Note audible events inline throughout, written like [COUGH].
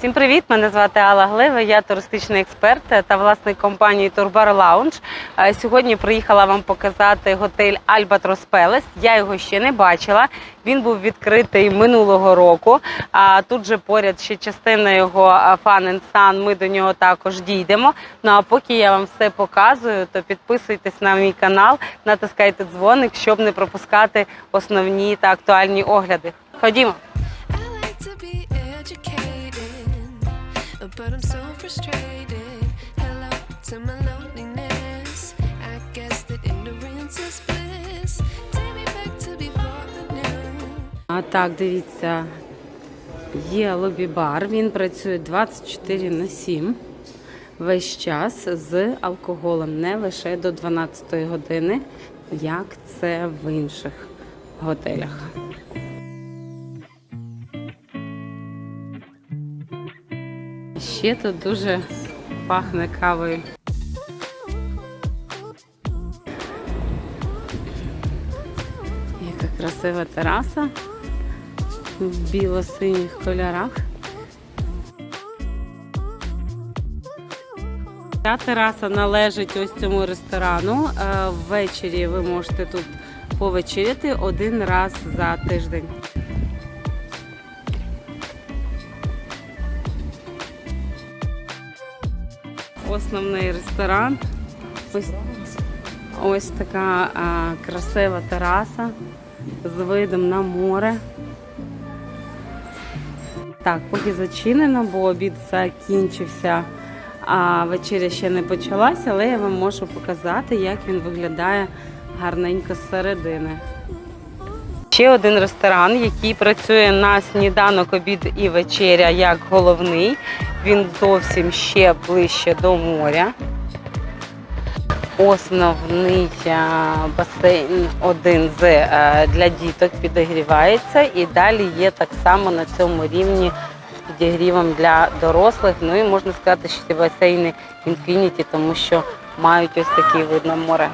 Всім привіт! Мене звати Алла Глива, я туристичний експерт та власник компанії Турбар Лаунж. Е, Сьогодні приїхала вам показати готель Альбатрос Пелес. Я його ще не бачила. Він був відкритий минулого року. А тут же поряд ще частина його Fun and Sun, Ми до нього також дійдемо. Ну а поки я вам все показую, то підписуйтесь на мій канал, натискайте дзвоник, щоб не пропускати основні та актуальні огляди. Ходімо. А так, дивіться, є лобі-бар, він працює 24 на 7 весь час з алкоголем, не лише до 12 години, як це в інших готелях. Ще тут дуже пахне кавою. Яка красива тераса в біло-синіх кольорах. Ця тераса належить ось цьому ресторану. Е, Ввечері ви можете тут повечеряти один раз за тиждень. Основний ресторан. Ось, ось така а, красива тераса з видом на море. Так, поки зачинено, бо обід закінчився, а вечеря ще не почалася, але я вам можу показати, як він виглядає гарненько зсередини. Ще один ресторан, який працює на сніданок, обід і вечеря як головний. Він зовсім ще ближче до моря. Основний е, басейн один з е, для діток підігрівається, і далі є так само на цьому рівні з підігрівом для дорослих. Ну і можна сказати, що ці басейни інфініті, тому що мають ось такий вид на море.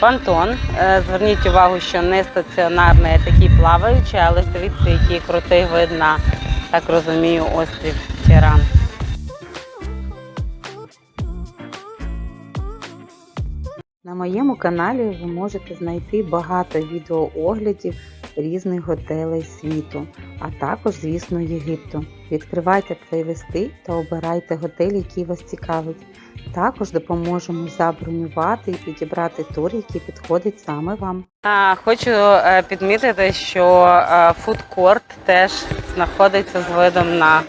Пантон, Е, зверніть увагу, що не стаціонарний, а такий плаваючий, але дивіться, який крутий вид на, так розумію, острів Тіран. Моєму каналі ви можете знайти багато відеооглядів різних готелей світу, а також, звісно, Єгипту. Відкривайте плейлисти та обирайте готель, який вас цікавить. Також допоможемо забронювати і підібрати тур, який підходить саме вам. Хочу е, підмітити, що е, фудкорт теж знаходиться з видом на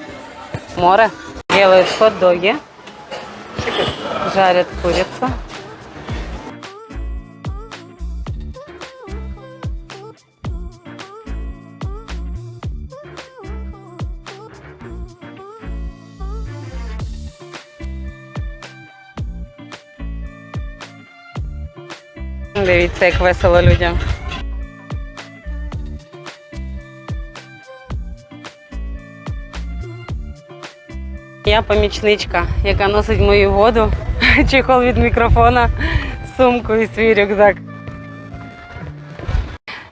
море. Делають хот-доги, жарять курицю. Дивіться, як весело людям. Я помічничка, яка носить мою воду, [LAUGHS] чехол від мікрофона, сумку і свій рюкзак.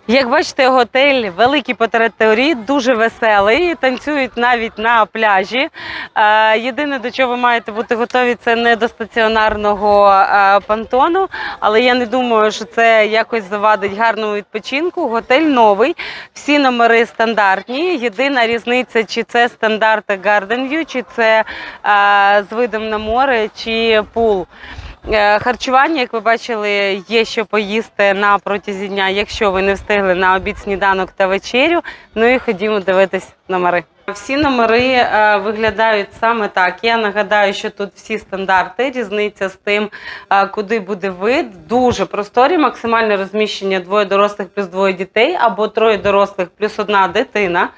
Як бачите, готель великий по території, дуже веселий. Танцюють навіть на пляжі. Е, Єдине, до чого ви маєте бути готові, це не до стаціонарного е, понтону. Але я не думаю, що це якось завадить гарному відпочинку. Готель новий, всі номери стандартні. Єдина різниця, чи це стандарт Garden View, чи це е, з видом на море, чи пул. Е, Харчування, як ви бачили, є що поїсти на протязі дня, якщо ви не встигли на обід, сніданок та вечерю. Ну і ходімо дивитись номери. Всі номери е, виглядають саме так. Я нагадаю, що тут всі стандарти, різниця з тим, е, куди буде вид. Дуже просторі, максимальне розміщення двоє дорослих плюс двоє дітей, або троє дорослих плюс одна дитина.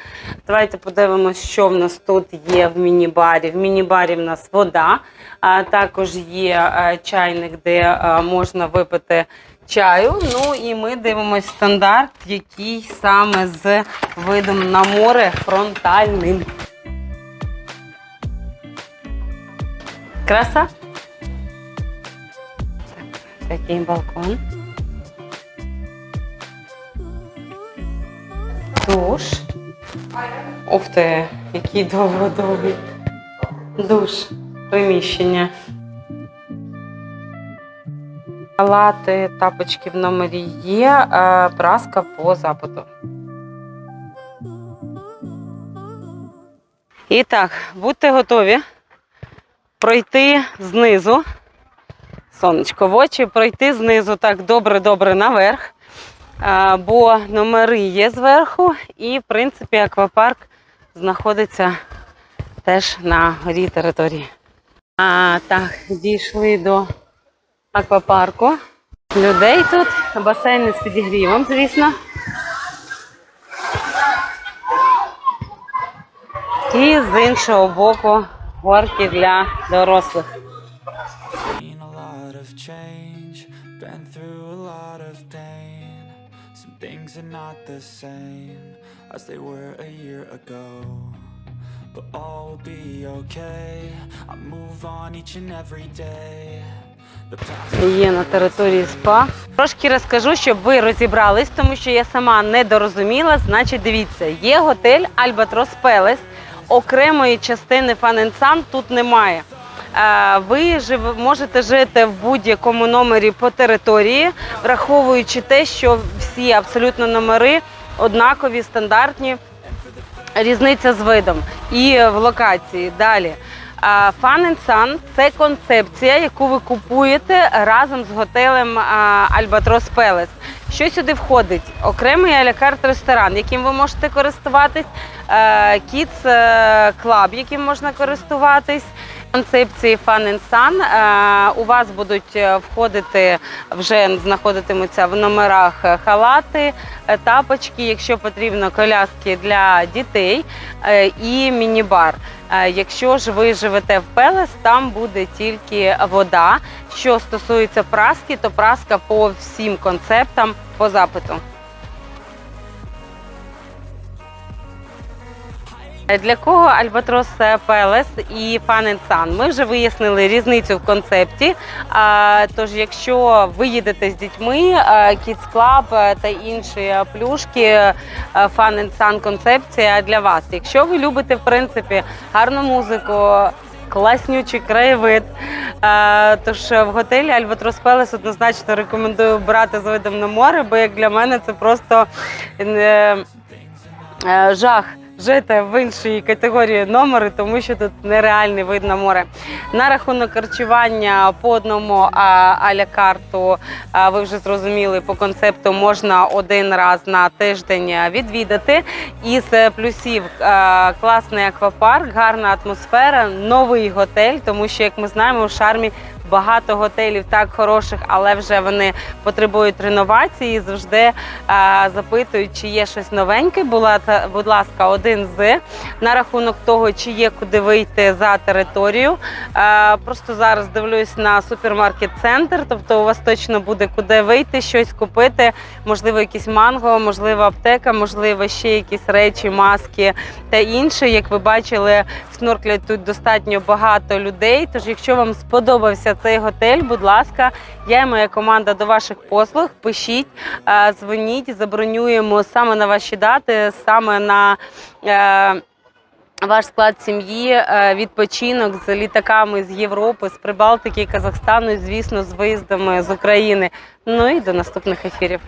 Давайте подивимося, що в нас тут є в міні-барі. В міні-барі в нас вода, а також є е, чайник, де можна випити чаю. Ну і ми дивимося стандарт, який саме з видом на море фронтальним. Краса. Так, такий балкон. Душ. Ух ти, Який довго-довгий. Душ, приміщення. Лати, тапочки в номері є, е, праска по запиту. І так, будьте готові пройти знизу, сонечко в очі, пройти знизу так добре-добре наверх, е, бо номери є зверху, і, в принципі, аквапарк знаходиться теж на горі території. А, так, дійшли до аквапарку. Людей тут, басейни з підігрівом, звісно. І з іншого боку горки для дорослих. Things are not the same as they were a year ago. But all will be okay. I move on each and every day. Є на території спа. Трошки розкажу, щоб ви розібрались, тому що я сама не дорозуміла. Значить, дивіться, є готель Альбатрос Пелес. Окремої частини and тут немає. Е, Ви можете жити в будь-якому номері по території, враховуючи те, що всі абсолютно номери однакові, стандартні. Різниця з видом і в локації. Далі. Fun and Sun – це концепція, яку ви купуєте разом з готелем Albatross Albatros Palace. Що сюди входить? Окремий алякарт ресторан, яким ви можете користуватись, Kids Club, яким можна користуватись. Концепції Fun and Sun е, у вас будуть е, входити, вже знаходитимуться в номерах е, халати, тапочки, якщо потрібно, коляски для дітей і міні-бар. Якщо ж ви живете в Пелес, там буде тільки вода. Що стосується праски, то праска по всім концептам по запиту. Для кого Альбатрос Пелес і and Ми вже вияснили різницю в концепті. Тож, якщо ви їдете з дітьми, а, Kids Club та інші плюшки, and Sun концепція для вас. Якщо ви любите в принципі гарну музику. Класнючий краєвид. Е, Тож в готелі Альбатрос Пелес однозначно рекомендую брати з видом на море, бо як для мене це просто е, е, жах жити в іншій категорії номери, тому що тут нереальний вид на море. На рахунок харчування по одному аля карту, ви вже зрозуміли, по концепту можна один раз на тиждень відвідати. Із плюсів класний аквапарк, гарна атмосфера, новий готель, тому що, як ми знаємо, у шармі. Багато готелів так хороших, але вже вони потребують реновації. Завжди а, запитують, чи є щось новеньке. Була та, будь ласка, один з на рахунок того, чи є куди вийти за територію. А, просто зараз дивлюсь на супермаркет центр, тобто у вас точно буде куди вийти, щось купити. Можливо, якісь манго, можливо, аптека, можливо, ще якісь речі, маски та інше. Як ви бачили, снорклять тут достатньо багато людей. Тож, якщо вам сподобався цей готель, будь ласка, я і моя команда до ваших послуг. Пишіть, е, дзвоніть, забронюємо саме на ваші дати, саме на. е, Ваш склад сім'ї, е, відпочинок з літаками з Європи, з Прибалтики, Казахстану, і, звісно, з виїздами з України. Ну і до наступних ефірів.